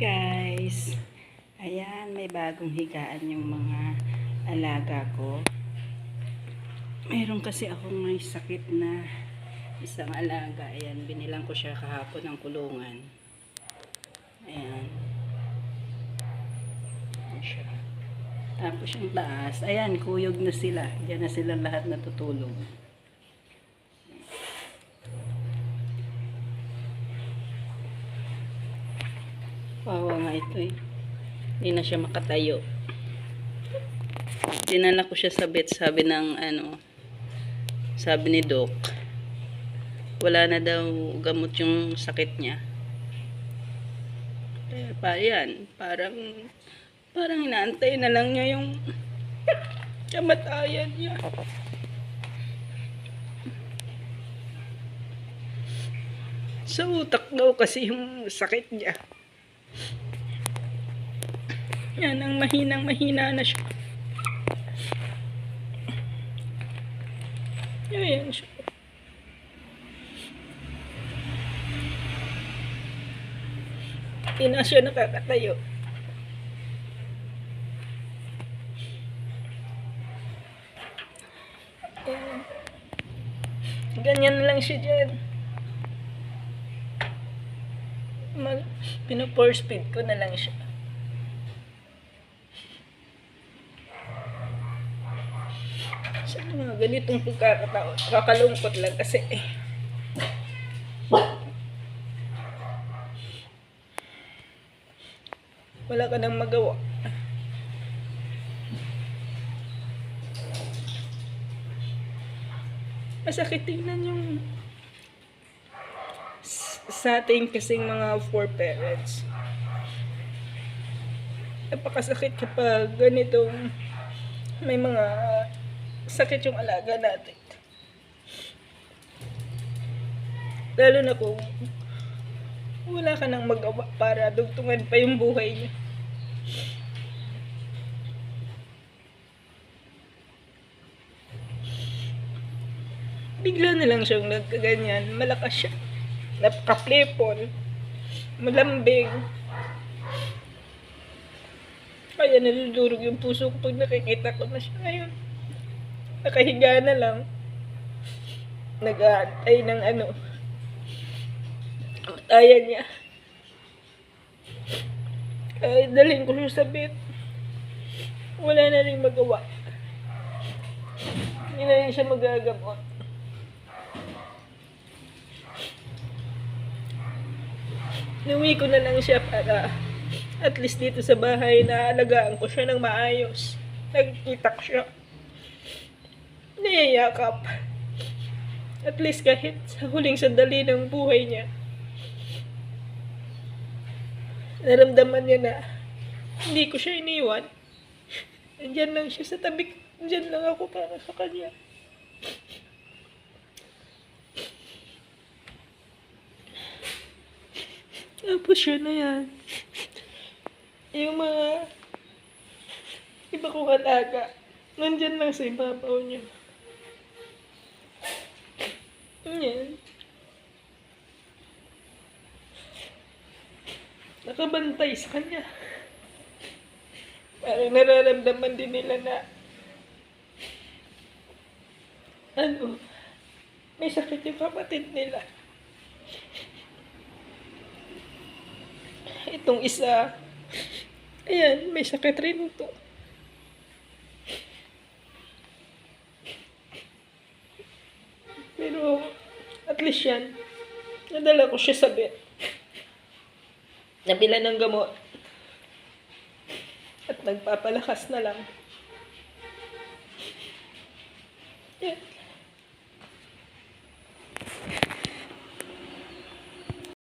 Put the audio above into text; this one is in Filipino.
guys. Ayan, may bagong higaan yung mga alaga ko. Meron kasi akong may sakit na isang alaga. Ayan, binilang ko siya kahapon ng kulungan. Ayan. Tapos yung taas, ayan, kuyog na sila. Diyan na sila lahat natutulog. Wawa nga ito eh. Hindi na siya makatayo. Dinala ko siya sa vet, sabi ng ano, sabi ni Doc, wala na daw gamot yung sakit niya. Eh, pa yan, parang, parang inaantay na lang niya yung kamatayan niya. Sa utak daw kasi yung sakit niya. Yan, ang mahinang mahina na siya. Ayan siya. Hindi na siya nakakatayo. Ayan. Ganyan lang siya dyan. Mag, pino-four speed ko na lang siya. Sa mga ganitong pagkakataon, kakalungkot lang kasi eh. Wala ka nang magawa. Masakit tingnan yung sa ating kasing mga four parents. Napakasakit kapag ganitong may mga sakit yung alaga natin. Lalo na kung wala ka nang magawa para dugtungan pa yung buhay niya. Bigla na lang siyang nagkaganyan. Malakas siya. Napaka-playful. Malambing. Kaya nalulurog yung puso ko pag nakikita ko na siya ngayon. Nakahiga na lang. Nag-aantay ng ano. Kamatayan niya. Kaya dalhin ko siya sa. Wala na rin magawa. Hindi na rin siya magagamot. Nuwi ko na lang siya para at least dito sa bahay na alagaan ko siya ng maayos. Nagkita ko siya. Niyayakap. At least kahit sa huling sandali ng buhay niya, naramdaman niya na hindi ko siya iniwan. Nandyan lang siya sa tabi. ko. Nandyan lang ako para sa kanya. Tapos yun na yan. Yung mga iba kong alaga, nandyan lang sa ibabaw niya. Yan. Nakabantay sa kanya. Parang nararamdaman din nila na ano, may sakit yung kapatid nila. Itong isa, ayan, may sakit rin ito. Pero, at least yan, nadala ko siya sa bed. Nabila ng gamot. At nagpapalakas na lang. Yan.